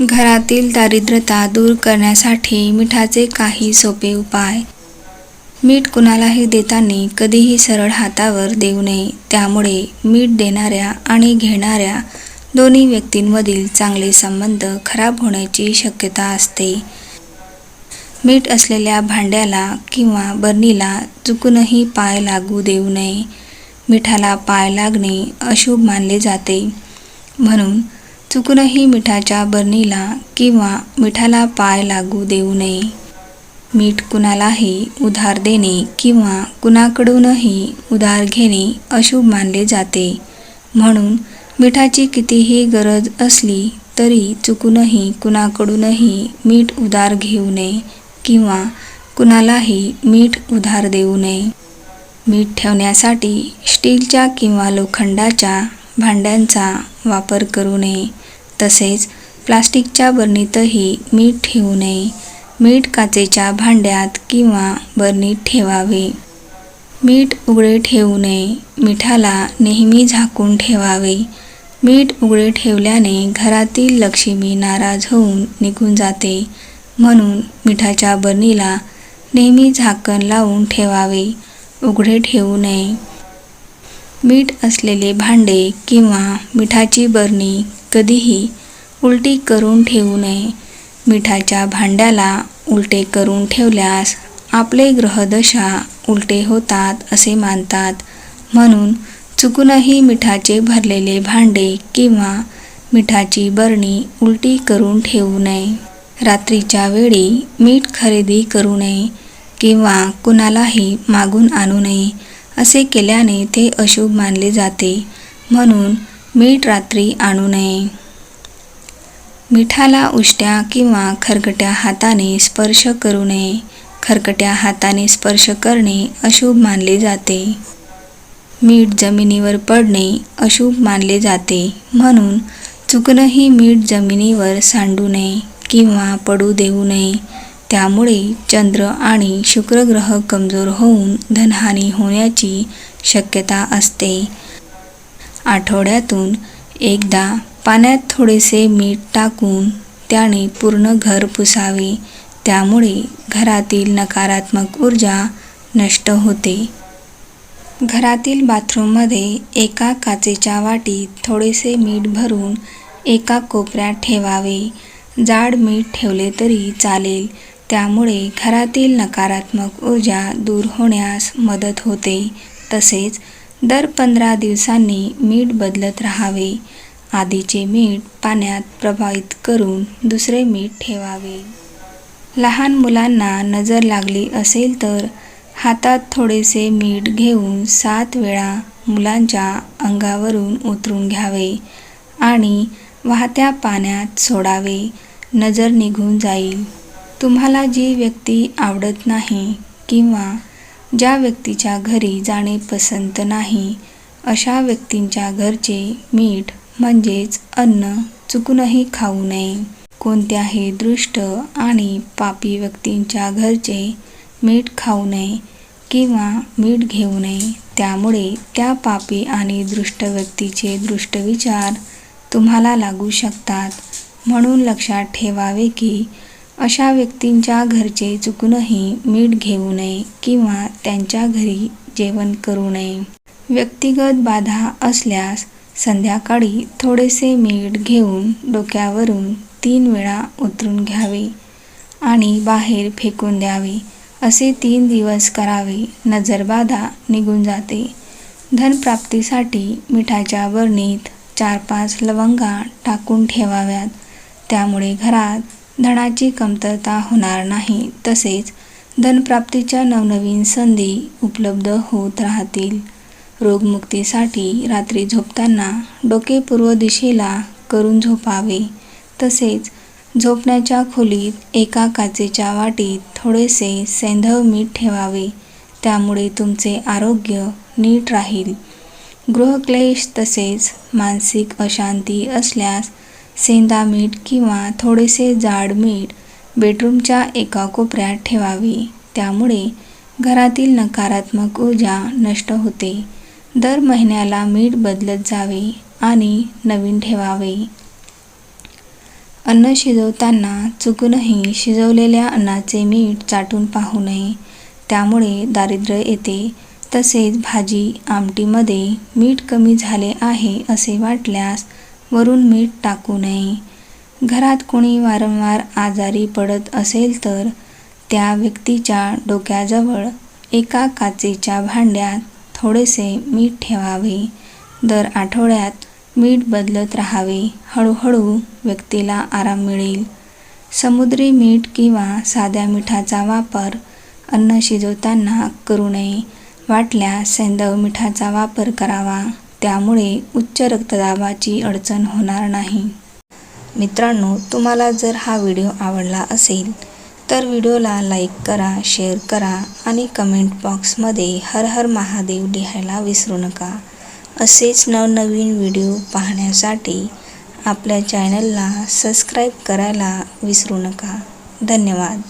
घरातील दारिद्र्यता दूर करण्यासाठी मिठाचे काही सोपे उपाय. मीठ कुणालाही देताना कधीही सरळ हातावर देऊ नये. त्यामुळे मीठ देणाऱ्या आणि घेणाऱ्या दोन्ही व्यक्तींमधील चांगले संबंध खराब होण्याची शक्यता असते. मीठ असलेल्या भांड्याला किंवा बरणीला चुकूनही पाय लागू देऊ नये. मिठाला पाय लागणे अशुभ मानले जाते. म्हणून चुकूनही मिठाच्या बरणीला किंवा मिठाला पाय लागू देऊ नये. मीठ कुणालाही उधार देणे किंवा कुणाकडूनही उधार घेणे अशुभ मानले जाते. म्हणून मिठाची कितीही गरज असली तरी चुकूनही कुणाकडूनही मीठ उधार घेऊ नये किंवा कुणालाही मीठ उधार देऊ नये. मीठ ठेवण्यासाठी स्टीलच्या किंवा लोखंडाच्या भांड्यांचा वापर करू नये. तसेच प्लास्टिकच्या बरणीतही मीठ ठेवू नये. मीठ काचेच्या भांड्यात किंवा बरणीत ठेवावे. मीठ उघडे ठेवू नये. मिठाला नेहमी झाकून ठेवावे. मीठ उघडे ठेवल्याने घरातील लक्ष्मी नाराज होऊन निघून जाते. म्हणून मिठाच्या बरणीला नेहमी झाकण लावून ठेवावे. उघडे ठेवू नये. मीठ असलेले भांडे किंवा मिठाची बरणी कधीही उलटी करून ठेवू नये. मिठाच्या भांड्याला उलटे करून ठेवल्यास आपले ग्रहदशा उलटे होतात असे मानतात. म्हणून चुकूनही मिठाचे भरलेले भांडे किंवा मिठाची बरणी उलटी करून ठेवू नये. रात्रीच्या वेळी मीठ खरेदी करू नये किंवा कुणालाही मागून आणू नये. असे केल्याने ते अशुभ मानले जाते. म्हणून मीठ रात्री आणू नये. मिठाला उष्ट्या किंवा खरकट्या हाताने स्पर्श करू नये. खरकट्या हाताने स्पर्श करणे अशुभ मानले जाते. मीठ जमिनीवर पडणे अशुभ मानले जाते. म्हणून चुकूनही मीठ जमिनीवर सांडू नये किंवा पडू देऊ नये. त्यामुळे चंद्र आणि शुक्र ग्रह कमजोर होऊन धनहानी होण्याची शक्यता असते. आठवड्यातून एकदा पाण्यात थोडेसे मीठ टाकून त्याने पूर्ण घर पुसावे. त्यामुळे घरातील नकारात्मक ऊर्जा नष्ट होते. घरातील बाथरूममध्ये एका काचेच्या वाटीत थोडेसे मीठ भरून एका कोपऱ्यात ठेवावे. जाड मीठ ठेवले तरी चालेल. त्यामुळे घरातील नकारात्मक ऊर्जा दूर होण्यास मदत होते. तसेच दर पंधरा दिवसांनी मीठ बदलत राहावे. आधीचे मीठ पाण्यात प्रभावित करून दुसरे मीठ ठेवावे. लहान मुलांना नजर लागली असेल तर हातात थोडेसे मीठ घेऊन सात वेळा मुलांच्या अंगावरून उतरून घ्यावे आणि वाहत्या पाण्यात सोडावे. नजर निघून जाईल. तुम्हाला जी व्यक्ती आवडत नाही किंवा ज्या व्यक्तीच्या घरी जाणे पसंत नाही अशा व्यक्तींच्या घरचे मीठ म्हणजेच अन्न चुकूनही खाऊ नये. कोणत्याही दृष्ट आणि पापी व्यक्तींच्या घरचे मीठ खाऊ नये किंवा मीठ घेऊ नये त्यामुळे त्या पापी आणि दृष्ट व्यक्तीचे दृष्ट विचार तुम्हाला लागू शकतात. म्हणून लक्षात ठेवावे की अशा व्यक्तींच्या घरचे चुकूनही मीठ घेऊ नये किंवा त्यांच्या घरी जेवण करू नये. व्यक्तिगत बाधा असल्यास संध्याकाळी थोडेसे मीठ घेऊन डोक्यावरून तीन वेळा उतरून घ्यावे आणि बाहेर फेकून द्यावे. असे तीन दिवस करावे. नजरबाधा निघून जाते. धनप्राप्तीसाठी मिठाच्या बरणीत चार पाच लवंगा टाकून ठेवाव्यात. त्यामुळे घरात धनाची कमतरता होणार नाही. तसेच धनप्राप्तीच्या नवनवीन संधी उपलब्ध होत राहतील. रोगमुक्तीसाठी रात्री झोपताना डोके पूर्व दिशेला करून झोपावे. तसेच झोपण्याच्या खोलीत एका काचेच्या वाटीत थोडेसे सैंधव मीठ ठेवावे. त्यामुळे तुमचे आरोग्य नीट राहील. गृहक्लेश तसेच मानसिक अशांती असल्यास सेंदा मीठ किंवा थोडेसे जाड मीठ बेडरूमच्या एका कोपऱ्यात ठेवावे. त्यामुळे घरातील नकारात्मक ऊर्जा नष्ट होते. दर महिन्याला मीठ बदलत जावे आणि नवीन ठेवावे. अन्न शिजवताना चुकूनही शिजवलेल्या अन्नाचे मीठ चाटून पाहू नये. त्यामुळे दारिद्र्य येते. तसेच भाजी आमटीमध्ये मीठ कमी झाले आहे असे वाटल्यास वरून मीठ टाकू नये. घरात कोणी वारंवार आजारी पडत असेल तर त्या व्यक्तीच्या डोक्याजवळ एका काचेच्या भांड्यात थोडेसे मीठ ठेवावे. दर आठवड्यात मीठ बदलत राहावे हळूहळू व्यक्तीला आराम मिळेल. समुद्री मीठ किंवा साध्या मिठाचा वापर अन्न शिजवताना करू नये. वाटल्यास सेंदव मिठाचा वापर करावा. त्यामुळे उच्च रक्तदाबाची अडचण होणार नाही. मित्रांनो तुम्हाला जर हा व्हिडिओ आवडला असेल तर व्हिडिओला लाईक करा शेअर करा आणि कमेंट बॉक्समध्ये हर हर महादेव लिहायला विसरू नका. असेच नवनवीन व्हिडिओ पाहण्यासाठी आपल्या चॅनलला सबस्क्राईब करायला विसरू नका. धन्यवाद.